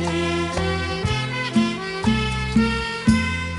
ยว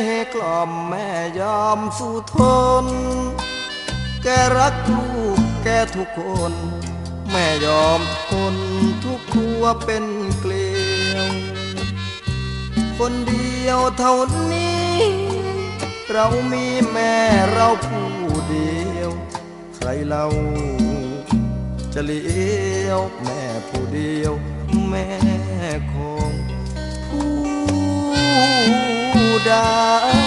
นเปลกล่อมแม่ยอมสู้ทน แกรักลูกแกทุกคน แม่ยอมทนทุกครัวเป็นเกลียว คนเดียวเท่านี้ เรามีแม่เราผู้เดียว ใครเราจะเลี้ยวแม่ผู้เดียว แม่ของ ผู้ใด